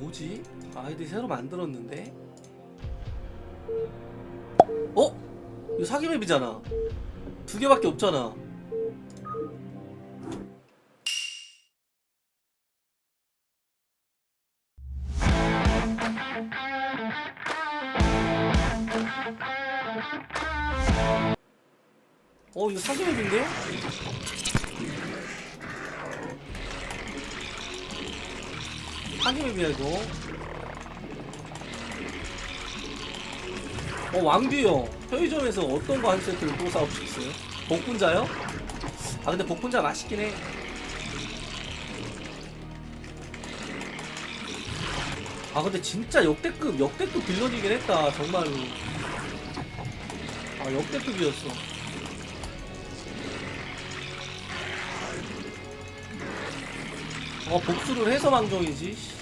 뭐지? 아이디 새로 만들었는데? 어? 이거 사기 맵이잖아. 두 개밖에 없잖아. 어, 이거 사기 맵인데? 사기 맵이야, 이거. 어, 왕비요. 편의점에서 어떤 거 한 세트를 또 사오셨어요? 복분자요? 아, 근데 복분자 맛있긴 해. 아, 근데 진짜 역대급, 역대급 빌런이긴 했다, 정말로. 아, 역대급이었어. 어, 복수를 해서 망정이지.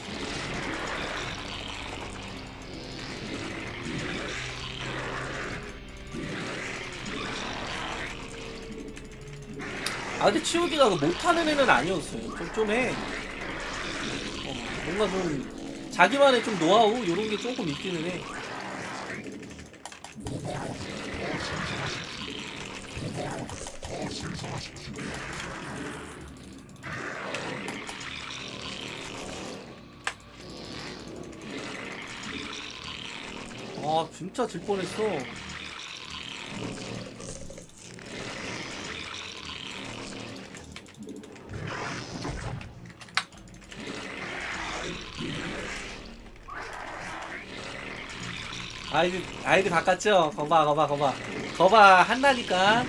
아 근데 치우기가 그 못하는 애는 아니었어요. 좀 좀 해. 어, 뭔가 좀 자기만의 좀 노하우 이런 게 조금 있기는 해. 아 진짜 질 뻔했어. 아이디 아이디 바꿨죠? 거봐 거봐 거봐 거봐 한다니까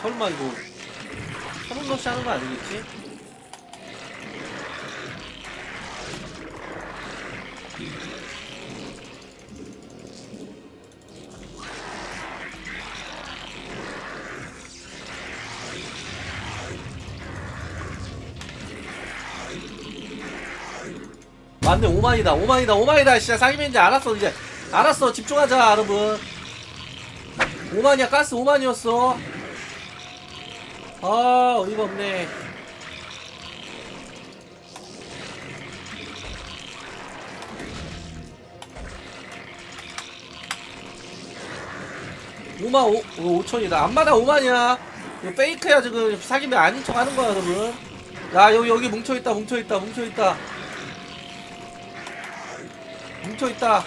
설마 이거 서문러시 하는 거 아니겠지? 맞네 오만이다 오만이다 오만이다 진짜. 사기맨인지 알았어 이제. 알았어 집중하자 여러분. 오만이야 가스 오만이었어 아 어이가 없네. 오만 오, 오, 5천이다. 안마다 오만이야. 이거 페이크야 지금. 사기면 아닌 척 하는 거야 여러분. 야 여기 여기 뭉쳐있다 뭉쳐있다 뭉쳐있다. 뭉쳐있다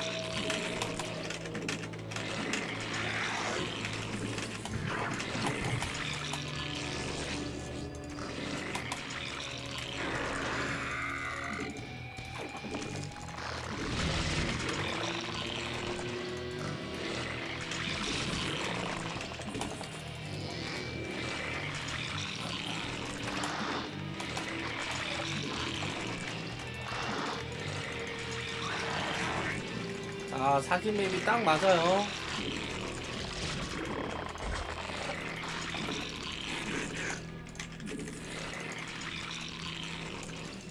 아 사기 맵이 딱 맞아요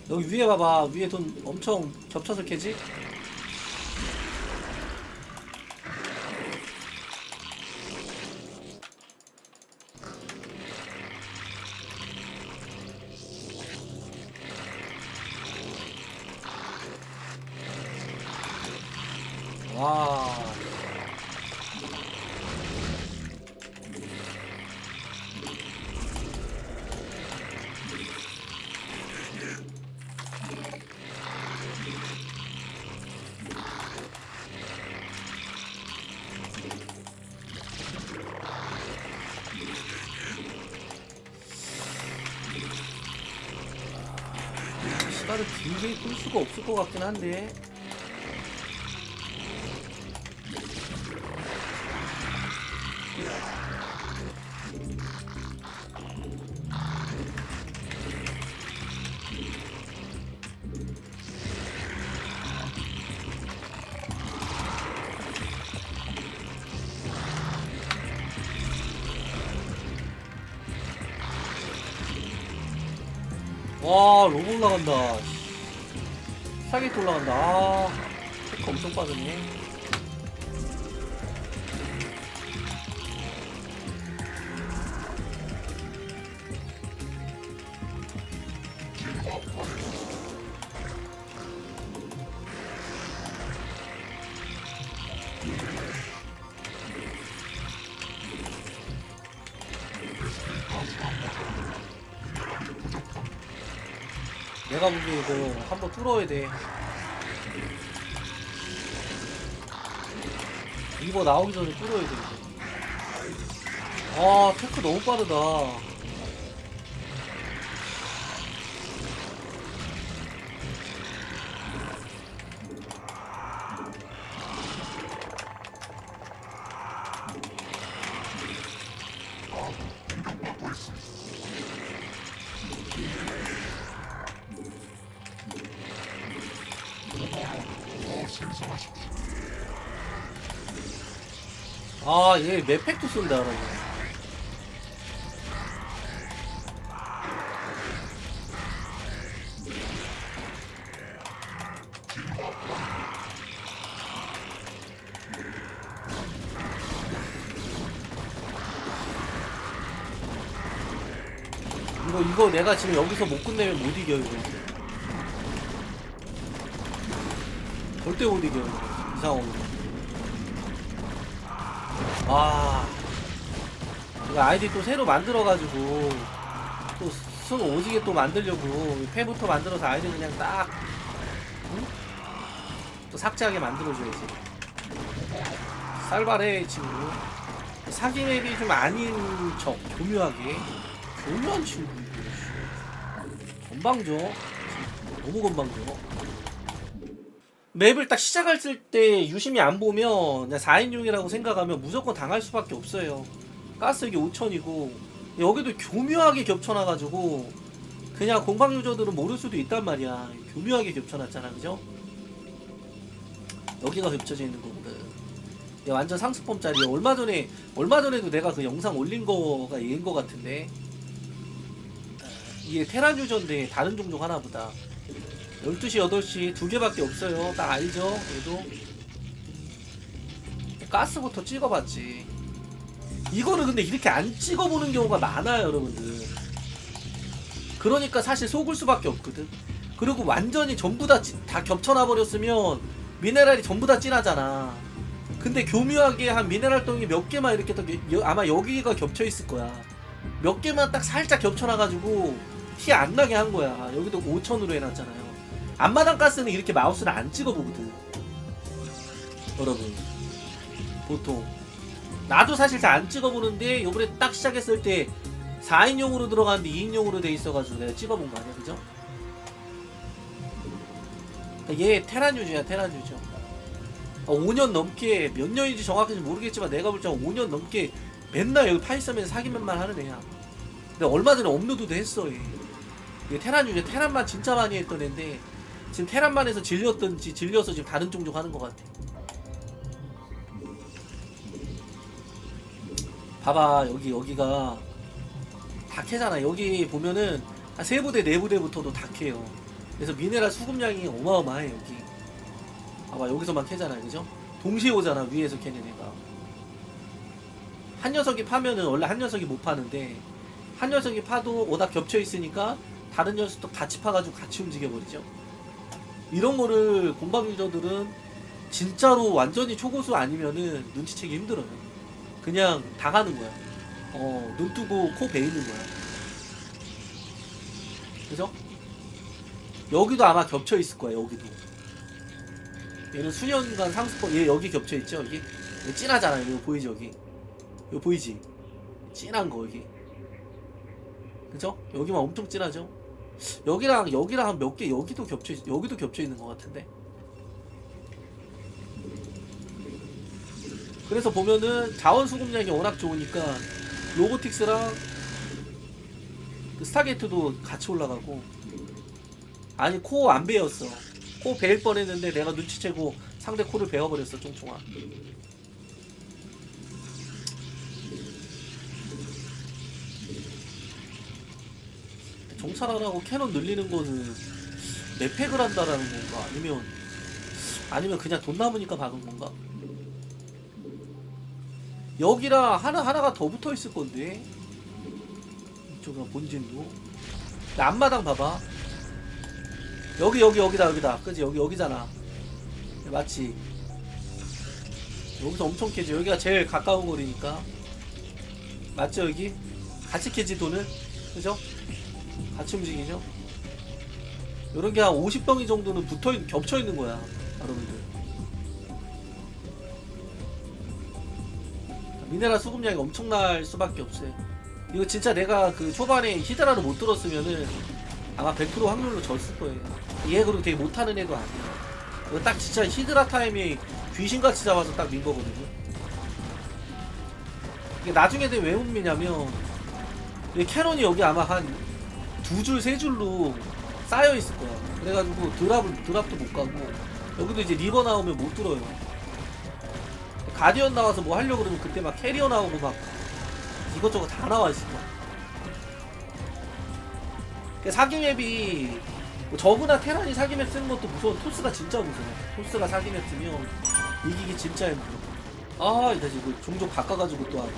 여기 위에 봐봐 위에 돈 엄청 겹쳐서 캐지? 와 시간을 길게 끌 수가 없을 것 같긴 한데 와 로브 올라간다. 타겟 올라간다. 아 체크 엄청 빠르네 내가 보기에 이거 한번 뚫어야 돼. 이거 나오기 전에 뚫어야 돼. 이거. 아, 테크 너무 빠르다. 아, 얘 맵팩도 쏜다, 그러면. 이거, 이거 내가 지금 여기서 못 끝내면 못 이겨, 이거. 절대 못 이겨, 이거. 이 상황으 로. 아. 이거 아이디 또 새로 만들어가지고, 또손 오지게 또 만들려고, 패부터 만들어서 아이디 그냥 딱, 응? 또 삭제하게 만들어줘야지. 쌀발해, 친구. 사기 맵이 좀 아닌 척, 교묘하게. 교묘한 친구. 건방져. 너무 건방져. 맵을 딱 시작했을 때 유심히 안 보면 그냥 4인용이라고 생각하면 무조건 당할 수밖에 없어요. 가스기 5천이고 여기도 교묘하게 겹쳐놔가지고 그냥 공방 유저들은 모를 수도 있단 말이야. 교묘하게 겹쳐놨잖아, 그죠? 여기가 겹쳐져 있는 거거든. 얘 완전 상습범짜리. 얼마 전에 얼마 전에도 내가 그 영상 올린 거가 얘인 거 같은데 아, 이게 테란 유저인데 다른 종족 하나 보다. 12시, 8시 두 개밖에 없어요. 딱 알죠? 얘도. 가스부터 찍어봤지. 이거는 근데 이렇게 안 찍어보는 경우가 많아요, 여러분들. 그러니까 사실 속을 수밖에 없거든. 그리고 완전히 전부 다, 찌- 다 겹쳐놔 버렸으면 미네랄이 전부 다 진하잖아. 근데 교묘하게 한 미네랄 덩이 몇 개만 이렇게 딱 여- 아마 여기가 겹쳐 있을 거야. 몇 개만 딱 살짝 겹쳐놔가지고 티 안 나게 한 거야. 여기도 5천으로 해놨잖아요. 앞마당 가스는 이렇게 마우스를 안 찍어보거든. 여러분. 보통. 나도 사실 잘 안 찍어보는데, 요번에 딱 시작했을 때 4인용으로 들어갔는데 2인용으로 돼 있어가지고 내가 찍어본 거 아니야, 그죠? 얘 테란 유저야, 테란 유저. 5년 넘게, 몇 년인지 정확한지 모르겠지만 내가 볼 때 5년 넘게 맨날 여기 파이썸에서 사기맨만 하는 애야. 근데 얼마 전에 업로드도 했어, 얘. 얘 테란 유저, 테란만 진짜 많이 했던 애인데, 지금 테란만에서 질렸던지 질려서 지금 다른 종족 하는 것 같아. 봐봐 여기 여기가 다 캐잖아. 여기 보면은 한세 부대 네 부대부터도 다 캐요. 그래서 미네랄 수급량이 어마어마해 여기. 봐봐 여기서만 캐잖아, 그죠? 동시에 오잖아 위에서 애가. 한 녀석이 파면은 원래 한 녀석이 못 파는데 한 녀석이 파도 오다 겹쳐 있으니까 다른 녀석도 같이 파가지고 같이 움직여 버리죠. 이런 거를 공방 유저들은 진짜로 완전히 초고수 아니면은 눈치채기 힘들어요. 그냥 다 가는 거야. 어, 눈 뜨고 코 베이는 거야. 그죠? 여기도 아마 겹쳐 있을 거야, 여기도. 얘는 수년간 상습법, 얘 여기 겹쳐 있죠, 여기? 여기 진하잖아, 이거 보이지, 여기? 이거 보이지? 진한 거, 여기. 그죠? 여기만 엄청 진하죠? 여기랑 여기랑 한 몇 개 여기도 겹쳐 있, 여기도 겹쳐 있는 것 같은데. 그래서 보면은 자원 수급량이 워낙 좋으니까 로보틱스랑 그 스타게이트도 같이 올라가고 아니 코 안 베었어. 코 베일 뻔했는데 내가 눈치채고 상대 코를 베어버렸어 쫑쫑아. 정찰하라고 캐논 늘리는 거는 맵팩을 한다라는 건가? 아니면 아니면 그냥 돈 남으니까 박은 건가? 여기랑 하나 하나가 더 붙어 있을 건데. 이쪽이랑 본진도. 앞마당 봐봐. 여기 여기 여기다 여기다. 그지? 여기 여기잖아. 맞지? 여기서 엄청 캐지. 여기가 제일 가까운 거리니까. 맞죠 여기? 같이 캐지 돈을? 그죠 같이 움직이죠? 이런 게 한 50덩이 정도는 붙어 있, 겹쳐 있는 거야 여러분들. 미네랄 수급량이 엄청날 수밖에 없어요. 이거 진짜 내가 그 초반에 히드라를 못 들었으면은 아마 100% 확률로 졌을 거예요. 얘 그리고 되게 못하는 애도 아니야. 이거 딱 진짜 히드라 타임이 귀신같이 잡아서 딱 민 거거든요. 이게 나중에 되면 왜못 미냐면 이 캐논이 여기 아마 한 두 줄, 세 줄로 쌓여 있을 거야. 그래가지고 드랍을 드랍도 못 가고 여기도 이제 리버 나오면 못 들어요. 가디언 나와서 뭐 하려고 그러면 그때 막 캐리어 나오고 막 이것저것 다 나와 있을 거야. 그 사기 맵이 뭐 저그나 테란이 사기 맵 쓰는 것도 무서워. 토스가 진짜 무서워. 토스가 사기 맵 쓰면 이기기 진짜 힘들어. 아, 이제 지금 종종 바꿔가지고 또 하고.